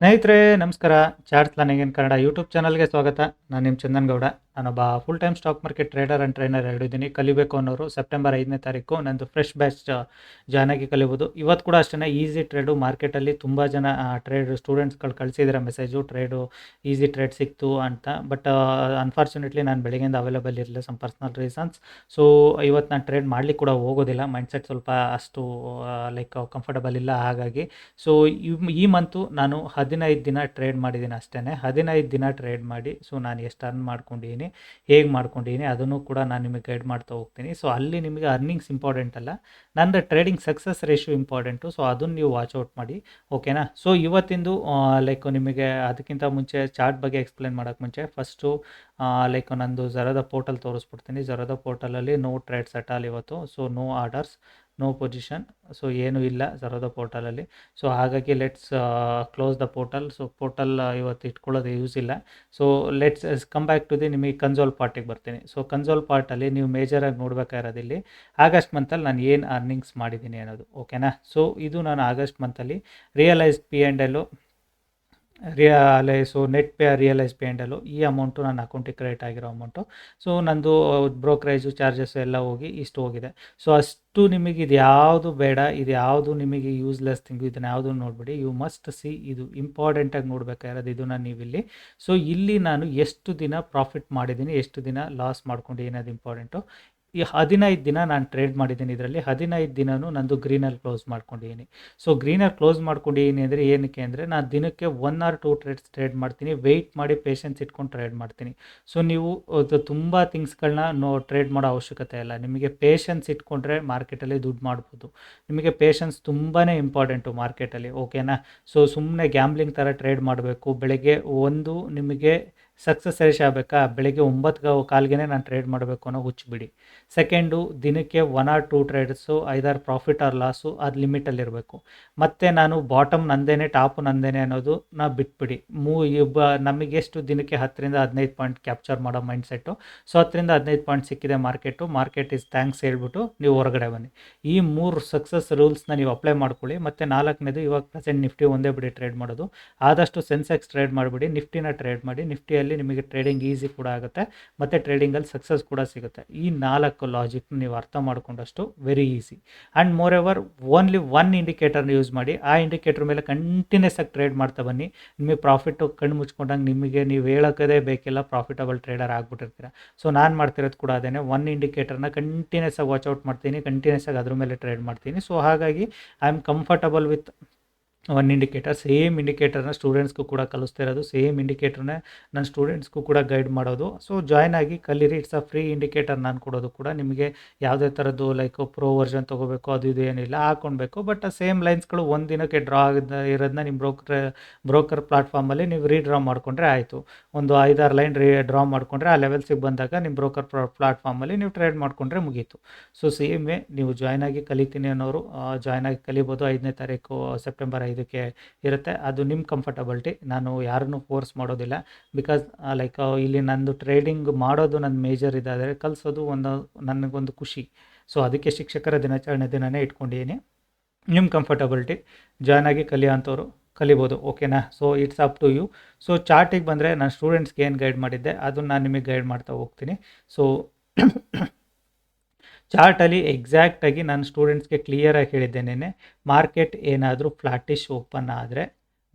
ಸ್ನೇಹಿತರೆ ನಮಸ್ಕಾರ. Chart planning in Kannada YouTube ಚಾನಲ್ಗೆ ಸ್ವಾಗತ. ನಾನು ನಿಮ್ಮ ಚಂದನ್ ಗೌಡ. ನಾನೊಬ್ಬ full time stock market trader and trainer ಹೇಳಿದ್ದೀನಿ ಕಲಿಬೇಕು ಅನ್ನೋರು ಸೆಪ್ಟೆಂಬರ್ ಐದನೇ ತಾರೀಕು ನಂದು ಫ್ರೆಶ್ ಬ್ಯಾಚ್ ಜಾಯ್ನ್ ಆಗಿ ಕಲಿಬೋದು. ಇವತ್ತು ಕೂಡ ಅಷ್ಟೇ ಈಸಿ ಟ್ರೇಡು ಮಾರ್ಕೆಟಲ್ಲಿ ತುಂಬ ಜನ ಟ್ರೇಡ್ ಸ್ಟೂಡೆಂಟ್ಸ್ಗಳು ಕಳಿಸಿದ್ದಾರೆ ಮೆಸೇಜು ಟ್ರೇಡು ಈಸಿ ಟ್ರೇಡ್ ಸಿಕ್ತು ಅಂತ. ಬಟ್ ಅನ್ಫಾರ್ಚುನೇಟ್ಲಿ ನಾನು ಬೆಳಗ್ಗೆಯಿಂದ ಅವೈಲೇಬಲ್ ಇರಲಿಲ್ಲ ಸಮ್ ಪರ್ಸ್ನಲ್ ರೀಸನ್ಸ್ ಸೊ ಇವತ್ತು ನಾನು ಟ್ರೇಡ್ ಮಾಡ್ಲಿಕ್ಕೆ ಕೂಡ ಹೋಗೋದಿಲ್ಲ. ಮೈಂಡ್ಸೆಟ್ ಸ್ವಲ್ಪ ಅಷ್ಟು ಲೈಕ್ ಕಂಫರ್ಟಬಲ್ ಇಲ್ಲ ಹಾಗಾಗಿ. ಸೊ ಈ ಮಂತು ನಾನು ಹದಿನೈದು ದಿನ ಟ್ರೇಡ್ ಮಾಡಿದ್ದೀನಿ ಅಷ್ಟೇ ಹದಿನೈದು ದಿನ ಟ್ರೇಡ್ ಮಾಡಿ ಸೊ ನಾನು ಎಷ್ಟು ಅರ್ನ್ ಮಾಡ್ಕೊಂಡಿದ್ದೀನಿ? ಹೇಗೆ ಮಾಡ್ಕೊಂಡಿದ್ದೀನಿ ಅದನ್ನು ಕೂಡ ನಾನು ನಿಮಗೆ ಗೈಡ್ ಮಾಡ್ತಾ ಹೋಗ್ತೀನಿ. ಸೊ ಅಲ್ಲಿ ನಿಮಗೆ ಅರ್ನಿಂಗ್ಸ್ ಇಂಪಾರ್ಟೆಂಟ್ ಅಲ್ಲ. ನಂದು trading success ratio important so ಅದನ್ನು ನೀವು ವಾಚ್ ಔಟ್ ಮಾಡಿ. ಓಕೆನಾ ಸೊ ಇವತ್ತಿಂದು ಲೈಕ್ ನಿಮಗೆ ಅದಕ್ಕಿಂತ ಮುಂಚೆ ಚಾರ್ಟ್ ಬಗ್ಗೆ ಎಕ್ಸ್ಪ್ಲೇನ್ ಮಾಡೋಕ್ಕೆ ಮುಂಚೆ ಫಸ್ಟು ಲೈಕ್ ನಂದು ಜರದ ಪೋರ್ಟಲ್ ತೋರಿಸ್ಬಿಡ್ತೀನಿ. ಜರದ ಪೋರ್ಟಲಲ್ಲಿ ನೋ ಟ್ರೇಡ್ಸ್ ಅಟಾಲ್ ಇವತ್ತು. So no orders no position so ಏನೂ ಇಲ್ಲ ಸರೋದ ಪೋರ್ಟಲಲ್ಲಿ ಸೊ ಹಾಗಾಗಿ let's close the portal so portal ಇವತ್ತು ಇಟ್ಕೊಳ್ಳೋದು ಯೂಸ್ ಇಲ್ಲ. So let's come back to the ನಿಮಗೆ ಕನ್ಸೋಲ್ ಪಾರ್ಟಿಗೆ ಬರ್ತೀನಿ. ಸೊ ಕನ್ಸೋಲ್ ಪಾರ್ಟಲ್ಲಿ ನೀವು ಮೇಜರಾಗಿ ನೋಡ್ಬೇಕಾಗಿರೋದಿಲ್ಲಿ ಆಗಸ್ಟ್ ಮಂತಲ್ಲಿ ನಾನು ಏನು ಅರ್ನಿಂಗ್ಸ್ ಮಾಡಿದ್ದೀನಿ ಅನ್ನೋದು. ಓಕೆನಾ ಸೊ ಇದು ನಾನು August ಮಂತಲ್ಲಿ realise P and L realise net P realise P and L ಈ ಅಮೌಂಟು ನನ್ನ ಅಕೌಂಟಿಗೆ ಕ್ರೆಡಿಟ್ ಆಗಿರೋ ಅಮೌಂಟು ಸೊ ನಂದು ಬ್ರೋಕ್ರೇಜು ಚಾರ್ಜಸ್ ಎಲ್ಲ ಹೋಗಿ ಇಷ್ಟು ಹೋಗಿದೆ. ಸೊ ಅಷ್ಟು ನಿಮಗೆ ಇದು ಯಾವುದು ಬೇಡ, ಇದು ಯಾವುದು ನಿಮಗೆ ಯೂಸ್ಲೆಸ್ ಥಿಂಗು ಇದನ್ನು ಯಾವುದು ನೋಡಿಬಿಡಿ. ಯು ಮಸ್ಟ್ ಸಿ ಇದು ಇಂಪಾರ್ಟೆಂಟಾಗಿ ನೋಡಬೇಕಾಗಿರೋದು ಇದನ್ನು ನೀವಿಲ್ಲಿ. ಸೊ ಇಲ್ಲಿ ನಾನು ಎಷ್ಟು ದಿನ ಪ್ರಾಫಿಟ್ ಮಾಡಿದ್ದೀನಿ, ಎಷ್ಟು ದಿನ ಲಾಸ್ ಮಾಡ್ಕೊಂಡು ಏನದು ಇಂಪಾರ್ಟೆಂಟು ಈ ಹದಿನೈದು ದಿನ ನಾನು ಟ್ರೇಡ್ ಮಾಡಿದ್ದೀನಿ. ಇದರಲ್ಲಿ ಹದಿನೈದು ದಿನವೂ ನಂದು ಗ್ರೀನಲ್ಲಿ ಕ್ಲೋಸ್ ಮಾಡ್ಕೊಂಡಿದ್ದೀನಿ. ಸೊ ಗ್ರೀನಲ್ಲಿ ಕ್ಲೋಸ್ ಮಾಡ್ಕೊಂಡಿದ್ದೀನಿ ಅಂದರೆ ಏನಕ್ಕೆ ಅಂದರೆ ನಾನು ದಿನಕ್ಕೆ one or two trades trade ಮಾಡ್ತೀನಿ. ವೆಯ್ಟ್ ಮಾಡಿ ಪೇಷನ್ಸ್ ಇಟ್ಕೊಂಡು ಟ್ರೇಡ್ ಮಾಡ್ತೀನಿ. ಸೊ ನೀವು ತುಂಬ ಥಿಂಗ್ಸ್ಗಳನ್ನ ನೋ ಟ್ರೇಡ್ ಮಾಡೋ ಅವಶ್ಯಕತೆ ಇಲ್ಲ. ನಿಮಗೆ ಪೇಷನ್ಸ್ ಇಟ್ಕೊಂಡ್ರೆ ಮಾರ್ಕೆಟಲ್ಲಿ ದುಡ್ಡು ಮಾಡ್ಬೋದು. ನಿಮಗೆ ಪೇಷನ್ಸ್ ತುಂಬಾ ಇಂಪಾರ್ಟೆಂಟು ಮಾರ್ಕೆಟಲ್ಲಿ ಓಕೆನಾ ಸೊ ಸುಮ್ಮನೆ ಗ್ಯಾಮ್ಲಿಂಗ್ ಥರ ಟ್ರೇಡ್ ಮಾಡಬೇಕು. ಬೆಳಗ್ಗೆ ಒಂದು ನಿಮಗೆ ಸಕ್ಸಸ್ ರೇಷ್ ಆಗಬೇಕಾ? ಬೆಳಿಗ್ಗೆ ಒಂಬತ್ತು ಕಾಲ್ಗೆ ನಾನು ಟ್ರೇಡ್ ಮಾಡಬೇಕು ಅನ್ನೋ ಹುಚ್ಚಿಬಿಡಿ ಸೆಕೆಂಡು ದಿನಕ್ಕೆ ಒನ್ ಆರ್ ಟೂ ಟ್ರೇಡ್ಸು ಐದಾರು ಪ್ರಾಫಿಟ್ ಆರ್ ಲಾಸು ಅದು ಲಿಮಿಟಲ್ಲಿರಬೇಕು ಮತ್ತು ನಾನು ಬಾಟಮ್ ನಂದೇನೆ ಟಾಪು ನಂದೇನೆ ಅನ್ನೋದು ನಾ ಬಿಟ್ಬಿಡಿ. ಮೂ, ಇಬ್ಬ ನಮಗೆಷ್ಟು ದಿನಕ್ಕೆ ಹತ್ತರಿಂದ ಹದಿನೈದು ಪಾಯಿಂಟ್ ಕ್ಯಾಪ್ಚರ್ ಮಾಡೋ ಮೈಂಡ್ ಸೆಟ್ಟು ಸೊ ಹತ್ತರಿಂದ ಹದಿನೈದು ಪಾಯಿಂಟ್ ಸಿಕ್ಕಿದೆ ಮಾರ್ಕೆಟು ಮಾರ್ಕೆಟ್ ಇಸ್ ಥ್ಯಾಂಕ್ಸ್ ಹೇಳ್ಬಿಟ್ಟು ನೀವು ಹೊರಗಡೆ ಬನ್ನಿ. ಈ ಮೂರು ಸಕ್ಸಸ್ ರೂಲ್ಸ್ನ ನೀವು ಅಪ್ಲೈ ಮಾಡ್ಕೊಳ್ಳಿ. ಮತ್ತು ನಾಲ್ಕನೇದು ಇವಾಗ ಪ್ರೆಸೆಂಟ್ ನಿಫ್ಟಿ ಒಂದೇ ಬಿಡಿ ಟ್ರೇಡ್ ಮಾಡೋದು. ಆದಷ್ಟು ಸೆನ್ಸೆಕ್ಸ್ ಟ್ರೇಡ್ ಮಾಡಿಬಿಡಿ. ನಿಫ್ಟಿನ ಟ್ರೇಡ್ ಮಾಡಿ. ನಿಫ್ಟಿಯಲ್ಲಿ ನಿಮಗೆ ಟ್ರೇಡಿಂಗ್ ಈಸಿ ಕೂಡ ಆಗುತ್ತೆ, ಮತ್ತು ಟ್ರೇಡಿಂಗಲ್ಲಿ ಸಕ್ಸಸ್ ಕೂಡ ಸಿಗುತ್ತೆ. ಈ ನಾಲ್ಕು ಲಾಜಿಕ್ ನೀವು ಅರ್ಥ ಮಾಡ್ಕೊಂಡಷ್ಟು very easy and moreover only one ಇಂಡಿಕೇಟರ್ನ use ಮಾಡಿ, ಆ ಇಂಡಿಕೇಟರ್ ಮೇಲೆ ಕಂಟಿನ್ಯೂಸ್ ಆಗಿ ಟ್ರೇಡ್ ಮಾಡ್ತಾ ಬನ್ನಿ. ನಿಮಗೆ ಪ್ರಾಫಿಟ್ಟು ಕಣ್ಣು ಮುಚ್ಕೊಂಡಂಗೆ ನಿಮಗೆ ನೀವು ಹೇಳೋಕ್ಕದೇ ಬೇಕಿಲ್ಲ ಪ್ರಾಫಿಟಬಲ್ ಟ್ರೇಡರ್ ಆಗಿಬಿಟ್ಟಿರ್ತೀರ. ಸೊ ನಾನು ಮಾಡ್ತಿರೋದು ಕೂಡ ಅದೇ ಒನ್ ಇಂಡಿಕೇಟರ್ನ ಕಂಟಿನ್ಯೂಸ್ ಆಗಿ ವಾಚ್ ಔಟ್ ಮಾಡ್ತೀನಿ ಕಂಟಿನ್ಯೂಸ್ ಆಗಿ ಅದ್ರ ಮೇಲೆ ಟ್ರೇಡ್ ಮಾಡ್ತೀನಿ. ಸೊ ಹಾಗಾಗಿ I am comfortable with one indicator same ಇಂಡಿಕೇಟರ್ನ ಸ್ಟೂಡೆಂಟ್ಸ್ಗೂ ಕೂಡ ಕಲಿಸ್ತಾ ಇರೋದು ಸೇಮ್ ಇಂಡಿಕೇಟರ್ನ ನನ್ನ ಸ್ಟೂಡೆಂಟ್ಸ್ಗೂ ಕೂಡ ಗೈಡ್ ಮಾಡೋದು. ಸೊ ಜಾಯ್ನ್ ಆಗಿ ಕಲೀರಿ ಇಟ್ಸ್ ಅ ಫ್ರೀ ಇಂಡಿಕೇಟರ್ ನಾನು ಕೊಡೋದು ಕೂಡ. ನಿಮಗೆ ಯಾವುದೇ ಥರದ್ದು ಲೈಕ್ ಪ್ರೋ ವರ್ಷನ್ ತೊಗೋಬೇಕು, ಅದು ಇದು ಏನಿಲ್ಲ ಹಾಕೊಳ್ಬೇಕು ಬಟ್ ಆ ಸೇಮ್ ಲೈನ್ಸ್ಗಳು ಒಂದು ದಿನಕ್ಕೆ ಡ್ರಾ ಆಗಿದ್ದ ಇರೋದನ್ನ ನಿಮ್ಮ ಬ್ರೋಕರ್ ಬ್ರೋಕರ್ ಪ್ಲಾಟ್ಫಾರ್ಮಲ್ಲಿ ನೀವು ರೀಡ್ರಾ ಮಾಡಿಕೊಂಡ್ರೆ ಆಯಿತು. ಒಂದು ಐದಾರು ಲೈನ್ ರೀ ಡ್ರಾ ಮಾಡಿಕೊಂಡ್ರೆ ಆ ಲೆವೆಲ್ಸಿಗೆ ಬಂದಾಗ ನಿಮ್ಮ ಬ್ರೋಕರ್ ಪ್ಲಾಟ್ಫಾರ್ಮಲ್ಲಿ ನೀವು ಟ್ರೇಡ್ ಮಾಡಿಕೊಂಡ್ರೆ ಮುಗೀತು. ಸೊ ಸೇಮೇ ನೀವು ಜಾಯ್ನ್ ಆಗಿ ಕಲಿತೀನಿ ಅನ್ನೋರು ಜಾಯ್ನ್ ಆಗಿ ಕಲಿಬೋದು ಐದನೇ ತಾರೀಕು ಸೆಪ್ಟೆಂಬರ್ ಐದು. ಇದಕ್ಕೆ ಇರುತ್ತೆ. ಅದು ನಿಮ್ಮ ಕಂಫರ್ಟಬಲ್ಟಿ ನಾನು ಯಾರನ್ನೂ ಫೋರ್ಸ್ ಮಾಡೋದಿಲ್ಲ. ಬಿಕಾಸ್ ಲೈಕ್ ಇಲ್ಲಿ ನಂದು ಟ್ರೇಡಿಂಗ್ ಮಾಡೋದು ನನ್ನ ಮೇಜರ್ ಇದಾದರೆ ಕಲಿಸೋದು ಒಂದು, ನನಗೊಂದು ಖುಷಿ. ಸೊ ಅದಕ್ಕೆ ಶಿಕ್ಷಕರ ದಿನಾಚರಣೆ ದಿನನೇ ಇಟ್ಕೊಂಡಿದ್ದೀನಿ. ನಿಮ್ಮ ಕಂಫರ್ಟಬಿಲಿಟಿ ಜಾಯ್ನ್ ಆಗಿ ಕಲಿಯೋಂಥವ್ರು ಕಲಿಬೋದು. ಓಕೆನಾ so it's up to you so ಚಾರ್ಟಿಗೆ ಬಂದರೆ ನಾನು ಸ್ಟೂಡೆಂಟ್ಸ್ಗೆ ಏನು ಗೈಡ್ ಮಾಡಿದ್ದೆ, ಅದನ್ನು ನಾನು ನಿಮಗೆ ಗೈಡ್ ಮಾಡ್ತಾ ಹೋಗ್ತೀನಿ. ಸೊ ಚಾರ್ಟಲ್ಲಿ ಎಕ್ಸಾಕ್ಟಾಗಿ ನಾನು ಸ್ಟೂಡೆಂಟ್ಸ್ಗೆ ಕ್ಲಿಯರಾಗಿ ಹೇಳಿದ್ದೇನೆ ಮಾರ್ಕೆಟ್ ಏನಾದರೂ ಫ್ಲಾಟಿಶ್ ಓಪನ್ ಆದರೆ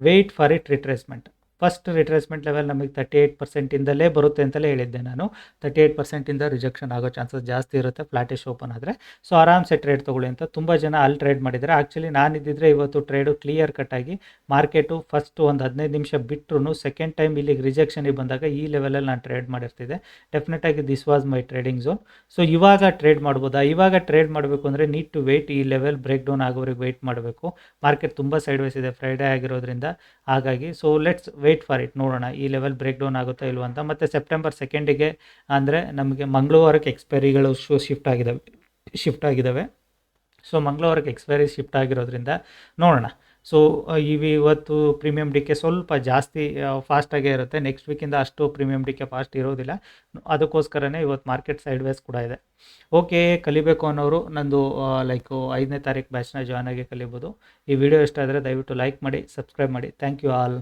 wait for it retracement first retracement level ನಮಗೆ ತರ್ಟಿ ಏಯ್ಟ್ ಪರ್ಸೆಂಟಿಂದಲೇ ಬರುತ್ತೆ ಅಂತಲೇ ಹೇಳಿದ್ದೆ ನಾನು. ತರ್ಟಿ ಏಯ್ಟ್ ಪರ್ಸೆಂಟಿಂದ ರಿಜೆಕ್ಷನ್ ಆಗೋ ಚಾನ್ಸಸ್ ಜಾಸ್ತಿ ಇರುತ್ತೆ ಫ್ಲಾಟಿಶ್ ಓಪನ್ ಆದರೆ. ಸೊ ಆರಾಮ್ಸೆ ಟ್ರೇಡ್ ತೊಗೊಳ್ಳಿ ಅಂತ. ತುಂಬ ಜನ ಅಲ್ಲಿ ಟ್ರೇಡ್ ಮಾಡಿದ್ದಾರೆ ಆ್ಯಕ್ಚುಲಿ ನಾನಿದ್ದರೆ ಇವತ್ತು ಟ್ರೇಡು ಕ್ಲಿಯರ್ ಕಟ್ಟಾಗಿ ಮಾರ್ಕೆಟು ಫಸ್ಟ್ ಒಂದು ಹದಿನೈದು ನಿಮಿಷ ಬಿಟ್ಟರು ಸೆಕೆಂಡ್ ಟೈಮ್ ಇಲ್ಲಿಗೆ ರಿಜೆಕ್ಷನಿಗೆ ಬಂದಾಗ ಈ ಲೆವೆಲಲ್ಲಿ ನಾನು ಟ್ರೇಡ್ ಮಾಡಿರ್ತಿದ್ದೆ. ಡೆಫಿನೆಟಾಗಿ this was my trading zone so ಇವಾಗ ಟ್ರೇಡ್ ಮಾಡ್ಬೋದಾ? ಇವಾಗ ಟ್ರೇಡ್ ಮಾಡಬೇಕು ಅಂದರೆ ನೀಡ್ ಟು ವೆಯ್ಟ್ ಈ ಲೆವೆಲ್ ಬ್ರೇಕ್ ಡೌನ್ ಆಗೋರಿಗೆ ವೆಯ್ಟ್ ಮಾಡಬೇಕು. ಮಾರ್ಕೆಟ್ ತುಂಬ ಸೈಡ್ ವೈಸ್ ಇದೆ. ಫ್ರೈಡೇ ಆಗಿರೋದ್ರಿಂದ ಹಾಗಾಗಿ. So let's wait for it ನೋಡೋಣ, ಈ ಲೆವೆಲ್ ಬ್ರೇಕ್ ಡೌನ್ ಆಗುತ್ತಾ ಇಲ್ವ ಅಂತ. ಮತ್ತು ಸೆಪ್ಟೆಂಬರ್ ಸೆಕೆಂಡಿಗೆ ಅಂದರೆ ನಮಗೆ ಮಂಗಳವಾರಕ್ಕೆ ಎಕ್ಸ್ಪೈರಿಗಳು ಶೂ ಶಿಫ್ಟ್ ಆಗಿದ್ದಾವೆ ಶಿಫ್ಟ್ ಆಗಿದ್ದಾವೆ ಸೊ ಮಂಗಳವಾರಕ್ಕೆ ಎಕ್ಸ್ಪೈರಿ ಶಿಫ್ಟ್ ಆಗಿರೋದ್ರಿಂದ ನೋಡೋಣ. ಸೊ ಇವು ಇವತ್ತು ಪ್ರೀಮಿಯಂ ಡಿ ಕೆ ಸ್ವಲ್ಪ ಜಾಸ್ತಿ ಫಾಸ್ಟಾಗೇ ಇರುತ್ತೆ. ನೆಕ್ಸ್ಟ್ ವೀಕಿಂದ ಅಷ್ಟು ಪ್ರೀಮಿಯಂ ಡಿ ಕೆ ಫಾಸ್ಟ್ ಇರೋದಿಲ್ಲ. ಅದಕ್ಕೋಸ್ಕರನೇ ಇವತ್ತು ಮಾರ್ಕೆಟ್ ಸೈಡ್ ವೇಸ್ ಕೂಡ ಇದೆ. ಓಕೆ ಕಲಿಬೇಕು ಅನ್ನೋರು ನಂದು ಲೈಕ್ ಐದನೇ ತಾರೀಕು ಬ್ಯಾಚ್ನ ಜಾಯ್ನ್ ಆಗಿ ಕಲಿಬೋದು. ಈ ವಿಡಿಯೋ ಇಷ್ಟ ಆದರೆ ದಯವಿಟ್ಟು ಲೈಕ್ ಮಾಡಿ ಸಬ್ಸ್ಕ್ರೈಬ್ ಮಾಡಿ. Thank you all